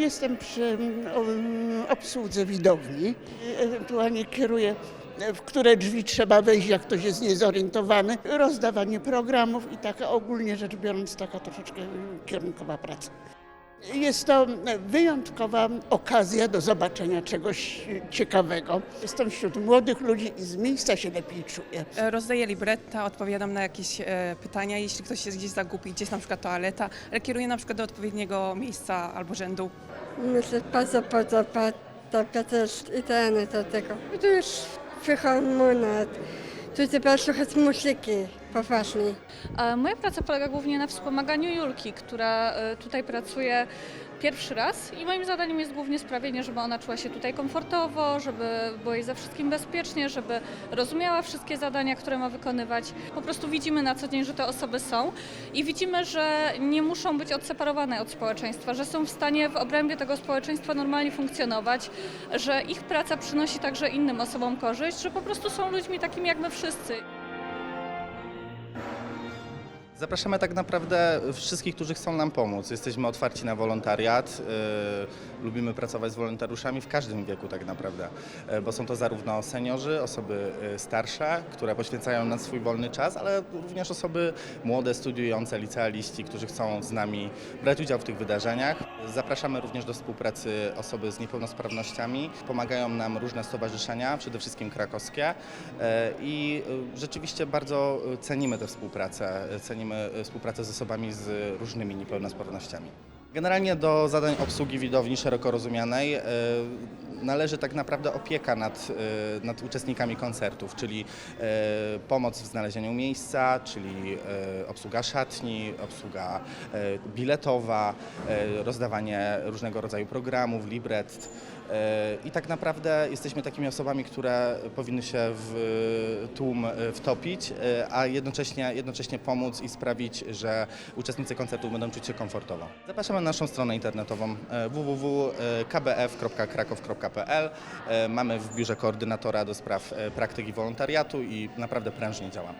Jestem przy mm, o- obsłudze widowni. Ewentualnie kieruję, w które drzwi trzeba wejść, jak ktoś jest niezorientowany. Rozdawanie programów i taka ogólnie rzecz biorąc taka troszeczkę mm, kierunkowa praca. Jest to wyjątkowa okazja do zobaczenia czegoś ciekawego. Jestem wśród młodych ludzi i z miejsca się lepiej czuję. E, Rozdaję libretta, odpowiadam na jakieś e, pytania, jeśli ktoś się gdzieś zagubi, gdzieś na przykład toaleta, ale kieruję na przykład do odpowiedniego miejsca albo rzędu. Myślę, bardzo podoba to też idealne do tego. Tu już filharmonia, tu trzeba słuchać muzyki poważnie. Moja praca polega głównie na wspomaganiu Julki, która e, tutaj pracuje pierwszy raz i moim zadaniem jest głównie sprawienie, żeby ona czuła się tutaj komfortowo, żeby było jej ze wszystkim bezpiecznie, żeby rozumiała wszystkie zadania, które ma wykonywać. Po prostu widzimy na co dzień, że te osoby są i widzimy, że nie muszą być odseparowane od społeczeństwa, że są w stanie w obrębie tego społeczeństwa normalnie funkcjonować, że ich praca przynosi także innym osobom korzyść, że po prostu są ludźmi takimi jak my wszyscy. Zapraszamy tak naprawdę wszystkich, którzy chcą nam pomóc. Jesteśmy otwarci na wolontariat. y, lubimy pracować z wolontariuszami w każdym wieku tak naprawdę, y, bo są to zarówno seniorzy, osoby y, starsze, które poświęcają nam swój wolny czas, ale również osoby młode, studiujące, licealiści, którzy chcą z nami brać udział w tych wydarzeniach. Zapraszamy również do współpracy osoby z niepełnosprawnościami. Pomagają nam różne stowarzyszenia, przede wszystkim krakowskie i rzeczywiście bardzo cenimy tę współpracę. Cenimy y, współpracę z osobami z różnymi niepełnosprawnościami. Generalnie do zadań obsługi widowni szeroko rozumianej y, należy tak naprawdę opieka nad, y, nad uczestnikami koncertów, czyli y, pomoc w znalezieniu miejsca, czyli y, obsługa szatni, obsługa biletowa, rozdawanie różnego rodzaju programów, libret. I tak naprawdę jesteśmy takimi osobami, które powinny się w tłum wtopić, a jednocześnie, jednocześnie pomóc i sprawić, że uczestnicy koncertu będą czuć się komfortowo. Zapraszamy na naszą stronę internetową e, www.kbf.krakow.pl. E, mamy w biurze koordynatora do spraw e, praktyki wolontariatu i naprawdę prężnie działamy.